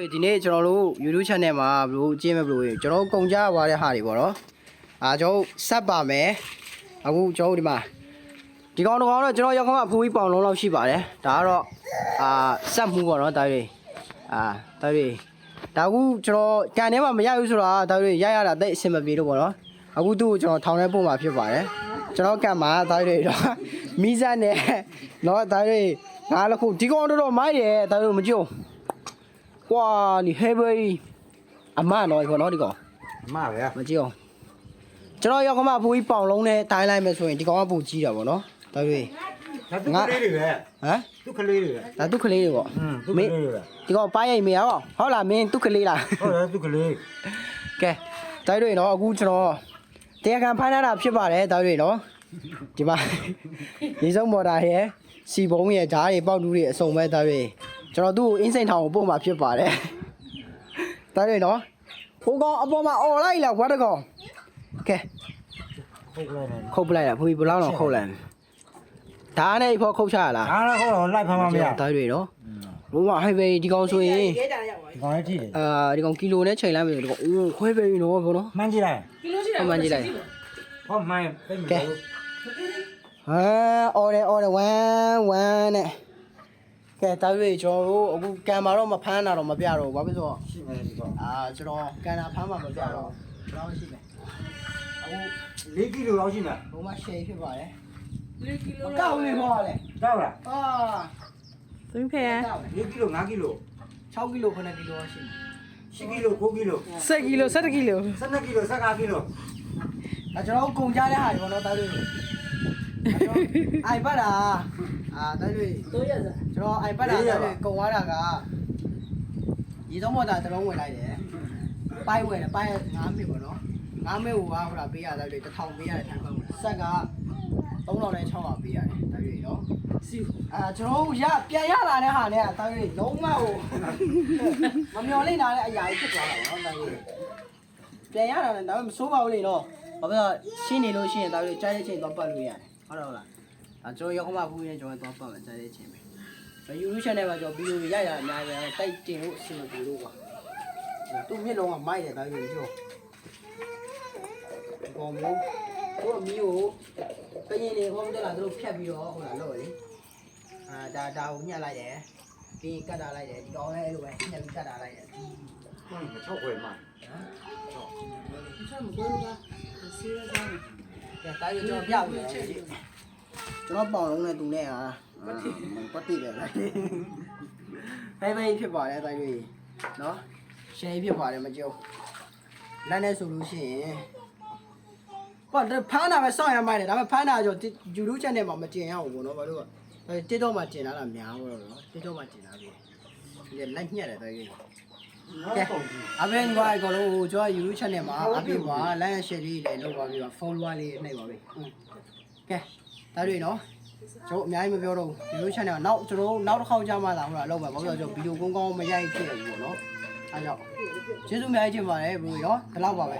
တွေဒီနေ့ကျွန်တော်တို့ YouTube channel မှာဘလို့အကျင့်မဲ့ဘလို့ကျွန်တော်တို့ကုန်ကြသွားတဲ့ဟာတွေပေါ့နော်အာကျွန်တော်ဆက်ပါမယ်အခုကျွန်တော်တို့ဒီမှာဒီကောင်တော့ကတော့ကျွန်တော်ရောက်ခမအဖိုးကြီးပေါင်လုံးလောက်ရှိပါတယ်ဒါကတော့အာဆက်မှုပေါ့နော်ဒါတွေအာဒါတွေဒါအခုကျွန်တော်ကန်ထဲမှာမရဘူးဆိုတာဒါတွေရရတာတိတ်အဆင်မပြေလို့ပေါ့နော်အခုသူ့ကိုကျွန်တော်ထောင်ထဲပို့မှာဖြစ်ပါတယ်ကျွန်တော်ကန်မှာဒါတွေတော့မီးစက်နဲ့တော့ဒါတွေငါလည်းခုဒီကောင်တော့တော့မိုက်တယ်ဒါတွေမကြုံ ကွာဒီ heavy အမနော်ဒီကောနော်ဒီကောအမပဲမကြည့်အောင်ကျွန်တော်ရောက်ကမှဘူးကြီးပေါင်လုံးနဲ့တိုင်းလိုက်မယ်ဆိုရင်ဒီကောင်ကပူကြီးတာဗောနော်တော်ပြီဒါသူကလေးတွေပဲဟမ်သူကလေးတွေပဲဒါသူကလေးတွေပေါ့อืมသူကလေးတွေပဲဒီကောင်ပိုင်းရိတ်မေရောဟုတ်လားမင်းသူကလေးလားဟုတ်တယ်သူကလေးကဲတိုင်းတွေနော်အခုကျွန်တော်တရားခံဖိုင်းတာဖြစ်ပါတယ်တိုင်းတွေနော်ဒီမှာရေစုံမော်တာရဲ့စီဘုံရဲ့ဓာတ်တွေပေါက်တူးတွေအစုံပဲတိုင်းတွေ ကျွန်တော်သူ့ကိုအင်းစိန်ထောင်ကိုပို့မှာဖြစ်ပါတယ်ဒါတွေနော်ဟိုကောင်အပေါ်မှာអော်လိုက်လားဝတ်တကောင်ကဲဟုတ်ကဲ့ဒါခုတ်ပလိုက်တာဖွေးဘယ်လောက်တော့ခုတ်လိုက်ဒါနဲ့ဖို့ခုတ်ချရလားတော့ဟောတော့လိုက်ဖမ်းမမရဒါတွေနော်ဘုမဟိုက်ပဲဒီကောင်ဆိုရင်ဒီကောင်လေးကြည့်တယ်အာဒီကောင်ကီလိုနဲ့ချိန်လိုက်မယ်ဒီကောင်အိုးခွဲပဲနော်ဘောနော်မှန်းကြည့်လိုက်ဟောမှန်ကြည့်လိုက်ဟောမှန်းပြည့်မယ်လို့ဟာအော်တယ်အော်တယ်ဝမ်ဝမ်နဲ့ ကဲတာရွေကျွန်တော်တို့အခုကံမာတော့မဖမ်းတာတော့မပြတော့ဘူးဘာဖြစ်လို့ရှိမယ်ဒီကောင်အာကျွန်တော်ကန်တာဖမ်းမှမပြတော့ဘယ်လောက်ရှိလဲအခု၄ကီလိုလောက်ရှိမှာဘုမရှယ်ဖြစ်ပါတယ်လေးကီလိုကောက်နေခေါ်လေတောက်လားအာသွင်းဖဲကောက်လေ၄ကီလို၅ကီလို6ကီလို9ကီလိုရှိတယ်10ကီလို9ကီလို7ကီလို7ကီလို12ကီလို15ကီလိုအဲကျွန်တော်ကုန်ကြတဲ့ဟာတွေပေါ့နော်တာရွေအိုင်ပတ်တာ အာတာရွေတော့ရစားကျွန်တော် iPad လာတယ်ကုန်သွားတာကရေသုံးမော်တာတစ်လုံးဝင်လိုက်တယ်။ပိုင်းဝင်တယ်ပိုင်း9မိပေါ့နော်။9မိဟိုကဟိုလာပေးရတယ်လေ1000ပေးရတယ်ထိုင်ပတ်ဝင်။ဆက်က3000နဲ့600ပေးရတယ်တရွေနော်စီ။အာကျွန်တော်ရပြန်ရလာတဲ့ဟာနဲ့တရွေလုံးဝဟိုမမျော်လင့်တာတဲ့အရာကြီးဖြစ်သွားတာပေါ့နော်တရွေ။ပြန်ရတာလည်းဒါပေမဲ့မစိုးပါဘူးလေနော်။ဘာဖြစ်လို့ရှင်းနေလို့ရှိရင်တရွေကြားတဲ့ချိန်တော့ပတ်လို့ရတယ်။ဟုတ်တယ်ဟုတ်လား။ အဲကျွန်တော်ရောက်ခမဖူးရင်ကျွန်တော်တော့ပတ်မယ်ကြားတဲ့ချိန်ပဲ။ YouTube channel မှာကျွန်တော်ဗီဒီယိုရိုက်တာအများကြီးပဲတိုက်တင်လို့အဆင်မပြေလို့ပါသူ့မျက်လုံးကမိုက်တယ်ဒါကြီးပြောဒီကောင်မျိုးကိုအမီးကိုကရင်နေဟောမတက်လာသူတို့ဖြတ်ပြီးတော့ဟိုလာလို့လေအာဒါဒါကိုညှက်လိုက်တယ်ပြီးကတ်တာလိုက်တယ်ဒီကောင်လည်းအဲ့လိုပဲညှက်ပြီးကတ်တာလိုက်တယ်ဒီမှန်း6ခွဲမှချက်မကိုးလားစီရစားကဲဒါကြီးကျွန်တော်ပြပြီးတယ် ကျွန်တော်ပေါင်လုံးနဲ့သူနဲ့ဟာပတ်တိပဲလိုက်ဘယ်ဘယ်ဖြစ်ပါတယ်ဒါကြီးနော်ရှယ်ဖြစ်ပါတယ်မကြုံလက်နဲ့ဆိုလို့ရှိရင်ဘာလဲဖမ်းတာပဲစောင့်ရမိုက်တယ်ဒါပေမဲ့ဖမ်းတာကြောင့် YouTube channel မှာမတင်ရဘူးပေါ့နော်ဘာလို့လဲ TikTok မှာတင်လာတာများဘူးတော့နော် TikTok မှာတင်လာပြီဒီလက်ညှက်တယ်တော်ကြီးနောက်ပုံကြည့်အဘယ်ညီမအကောင်လုံးကိုကျွန်တော် YouTube channel မှာအပြည့်မှာ like and share လေးတွေလုပ်ပါပြီးတော့ follower လေးနှိပ်ပါပြီ ကဲဒါတွေနော်ကျွန်တော်အများကြီးမပြောတော့ဘူး YouTube channel ကနောက်ကျွန်တော်နောက်တစ်ခေါက်ကြာမှလာဟိုလာလောက်ပါဘာလို့လဲကျွန်တော်ဗီဒီယိုကောင်းကောင်းမရိုက်ဖြစ်ရဘူးပေါ့နော်အဲကြောင့်ကျေးဇူးအများကြီးတင်ပါတယ်ဘရိုရောဒီလောက်ပါပဲ